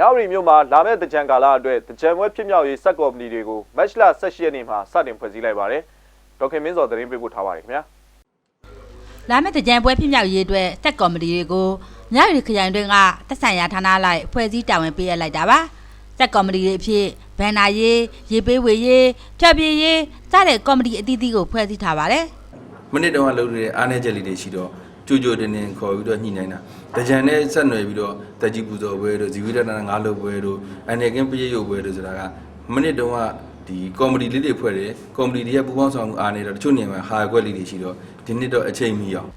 မြဝတီမြို့မှာလာမယ့်တကြံကာလအတွက်တကြံပွဲဖြစ်မြောက်ရေးစက်ကော်မတီတွေကိုမတ်လ18ရက်နေ့မှာစတင်ဖွဲ့စည်းလိုက်ပါတယ်ဒေါက်ခင်မင်းစောသတင်းပေးပို့ထားပါတယ်ခင်ဗျာလာမယ့်တကြံပွဲဖြစ်မြောက်ရေးအတွက်စက်ကော်မတီတွေကိုမြရီခရိုင်တွင်းကသက်ဆိုင်ရာဌာနလိုက်ဖွဲ့စည်းတာဝန်ပေးရလိုက်တာပါစက်ကော်မတီတွေအဖြစ်ဘန်နာရေးရေပေးဝေရေးဖြတ်ပြေးရေးစတဲ့ကော်မတီအသီးသီးကိုဖွဲ့စည်းထားပါတယ်မနစ်တုန်းကလုပ်နေတဲ့အားနည်းချက်လေးတွေရှိတော့ ကြိုကြိုတင်တင်ခေါ်ပြီးတော့ညှိနှိုင်းတာတကြံနဲ့ဆက်နွယ်ပြီးတော့တက်ကြီးပူဇော်ပွဲတို့ဇီဝိတနာငါးလုပ်ပွဲတို့အနေကင်းပရိယုတ်ပွဲတို့ဆိုတာကမနစ်တုန်းကဒီကော်မတီလေးတွေဖွဲ့တယ်ကော်မတီတွေကပူးပေါင်းဆောင်မှုအားနေတော့တချို့နေရာမှာဟာကွက်လေးတွေရှိတော့ဒီနှစ်တော့အချိန်မီအောင်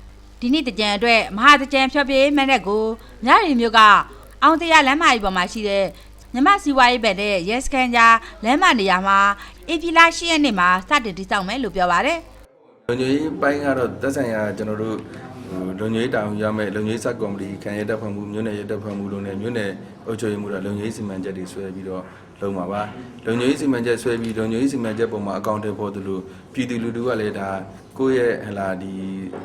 ဒီနေ့တကြံအတွက်မဟာတကြံဖြတ်ပြေးမန်တဲ့ကိုမြရီမျိုးကအောင်တရားလမ်းမကြီးပေါ်မှာရှိတဲ့မြမစီဝါရေးဘက်နဲ့ရဲစခန်းကြားလမ်းမနေရာမှာအေပီလာရှိရက်နေ့မှာစတင်တည်ဆောက်မယ်လို့ပြောပါတယ်လုံခြုံရေးပိုင်းကတော့သက်ဆိုင်ရာကျွန်တော်တို့ဟို လုံခြုံရေးတာဝန်ရမယ်လုံခြုံရေးစက်ကော်မတီခံရတပ်ဖွဲ့မှုမြို့နယ်ရတပ်ဖွဲ့မှုလုံးနဲ့မြို့နယ်အုပ်ချုပ်ရေးမှုတော့လုံခြုံရေးစီမံချက်တွေဆွဲပြီးတော့လုံးပါပါလုံခြုံရေးစီမံချက်ဆွဲပြီးလုံခြုံရေးစီမံချက်ပုံမှာအကောင့်တွေပေါ်သလိုပြည်သူလူထုကလည်းဒါကိုယ့်ရဲ့ဟလာဒီ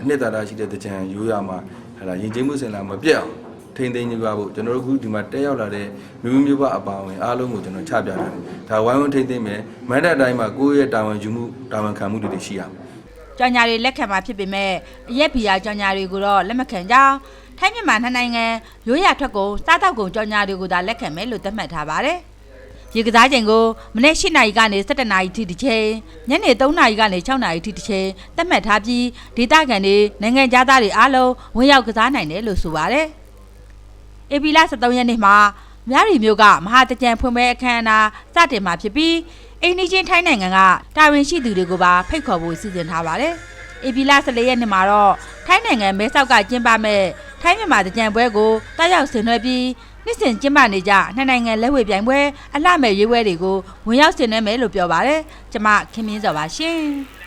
အနှစ်သာရရှိတဲ့တကြံရိုးရမှာဟလာရင်ကျေးမှုစင်လာမပြတ်အောင်ထိမ့်သိမ်းကြပါဖို့ကျွန်တော်တို့အခုဒီမှာတက်ရောက်လာတဲ့မြို့မျိုးပါအပါဝင်အားလုံးကိုကျွန်တော်ချပြတာဒါဝိုင်းဝန်းထိမ့်သိမ်းမယ်မန္တအတိုင်းမှာကိုယ့်ရဲ့တာဝန်ယူမှုတာဝန်ခံမှုတွေရှိရမယ် ကြောင်ညာတွေလက်ခံမှာဖြစ်ပေမဲ့အရက်ဘီယာကြောင်ညာတွေကိုတော့လက်မခံကြောင်းထိုင်းမြန်မာနှစ်နိုင်ငံရိုးရာထွက်ကုန်စားတောက်ကုန်ကြောင်ညာတွေကိုသာလက်ခံမယ်လို့သတ်မှတ်ထားပါတယ်။ရေကစားချိန်ကိုမနေ့၈နာရီကနေ၁၇နာရီထိတစ်ချိန်ညနေ3နာရီကနေ6နာရီထိတစ်ချိန်သတ်မှတ်ထားပြီးဒေသခံတွေနိုင်ငံသားတွေအားလုံးဝင်ရောက်ကစားနိုင်တယ်လို့ဆိုပါတယ်။အေပီလာ73ရက်နေ့မှာမြရီမျိုးကမဟာတကြံဖွင့်ပွဲအခမ်းအနားစတင်မှာဖြစ်ပြီး အိန္ဒိချင်းထိုင်းနိုင်ငံကတာဝန်ရှိသူတွေကိုပါဖိတ်ခေါ်ဖို့စီစဉ်ထားပါတယ်။ဧပြီလ14ရက်နေ့မှာတော့ထိုင်းနိုင်ငံမဲဆောက်ကကျင်းပမဲ့ထိုင်းမြန်မာတကြံပွဲကိုတက်ရောက်ဆင်နွှဲပြီးနှစ်စဉ်ကျင်းပနေကြနှစ်နိုင်ငံလက်ဝဲပြိုင်ပွဲအလှမဲ့ရွေးပွဲတွေကိုဝင်ရောက်ဆင်နွှဲမယ်လို့ပြောပါတယ်။ကျမခင်မင်းစောပါရှင်။